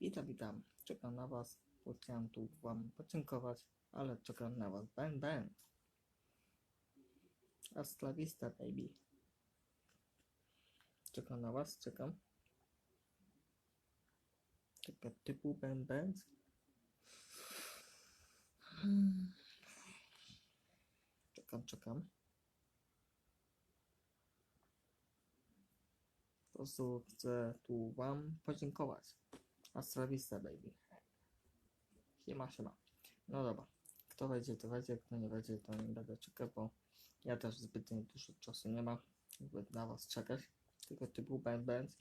Witam, witam. Czekam na was. bo Chciałem tu wam podziękować, ale czekam na was. Ben, ben. Hasta baby. Czekam na was, czekam. Czekam typu Ben, ben. Czekam, czekam. Po prostu chcę tu wam podziękować. Hasta la vista, baby. Siema, siema. No dobra. Kto wejdzie, to wejdzie. Kto nie wejdzie, to nie będę czekał, bo ja też zbytnio dużo czasu nie ma, żeby na was czekać. Tylko typu band.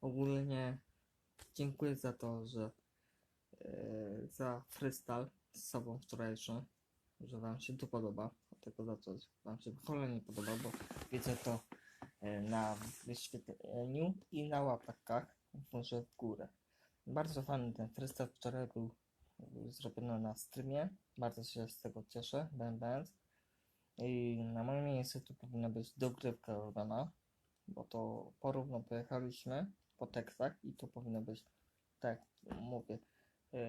Ogólnie dziękuję za to, że e, za freestyle z sobą wczorajszy, że wam się to podoba. Tylko za to, wam się w podoba, bo widzę to e, na wyświetleniu i na łapkach może w górę. Bardzo fajny ten freestyle wczoraj był, był zrobiony na streamie. Bardzo się z tego cieszę. Benz. I na moim miejscu tu powinna być dogrywka robiona, bo to porówno pojechaliśmy po tekstach i tu powinno być, tak mówię, yy,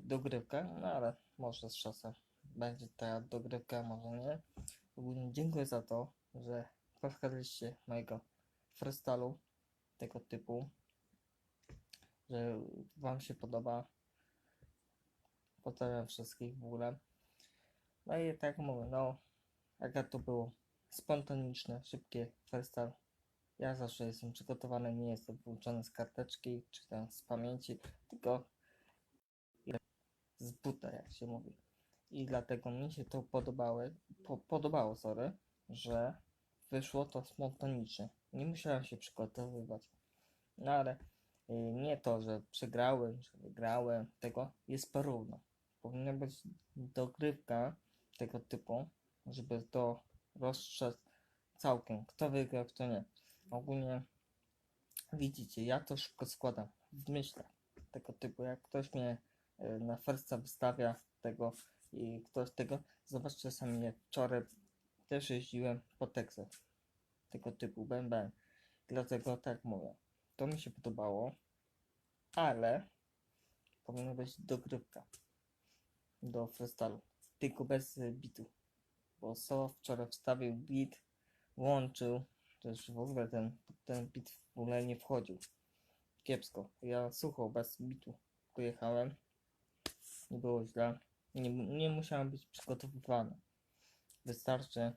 dogrywka, no ale może z czasem będzie ta dogrywka, może nie. Ogólnie dziękuję za to, że posłuchaliście mojego freestylu tego typu, że Wam się podoba. Pozdrawiam wszystkich w ogóle. No i tak mówię, no, jak to było spontaniczne, szybkie freestyle. Ja zawsze jestem przygotowany, nie jestem wyuczony z karteczki, czy tam z pamięci, tylko z buta, jak się mówi. I dlatego mi się to podobało, po, podobało, sorry, że wyszło to spontanicznie. Nie musiałem się przygotowywać. No ale nie to, że przegrałem, że wygrałem, tego jest porówno. Powinna być dogrywka tego typu, żeby to rozstrzec całkiem, kto wygrał, kto nie. Ogólnie widzicie, ja to szybko składam w myślach tego typu, jak ktoś mnie y, na fersta wystawia tego i ktoś tego, zobaczcie sami, jak wczoraj też jeździłem po Texas tego typu, ben ben. Dlatego tak mówię, to mi się podobało, ale powinna być dogrywka do freestylu, tylko bez bitu bo So wczoraj wstawił beat, łączył, też w ogóle ten, ten beat w ogóle nie wchodził. Kiepsko. Ja sucho, bez bitu pojechałem. Nie było źle. Nie, nie musiałem być przygotowywany. Wystarczy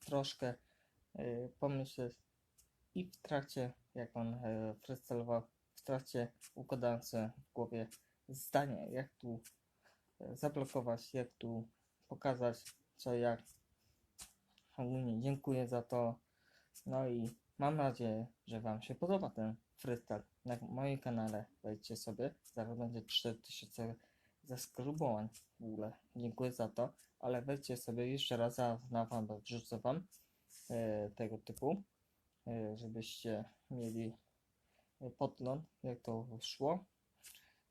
troszkę y, pomyśleć i w trakcie, jak on y, freestylował, w trakcie sobie w głowie zdania, jak tu y, zablokować, jak tu pokazać co jak. Ogólnie dziękuję za to. No i mam nadzieję, że Wam się podoba ten freestyle. Na moim kanale wejdźcie sobie. Zaraz będzie 4000 zaskrubowań w ogóle. Dziękuję za to. Ale wejdźcie sobie jeszcze raz, zaraz na Wam wrzucę Wam e, tego typu, e, żebyście mieli e, podgląd, jak to szło.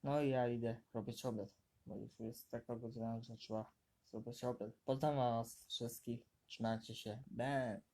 No i ja idę robić obiad, bo już jest taka godzina, że trzeba zrobić obiad. Pozdrawiam was wszystkich. Trzymajcie się. Ben.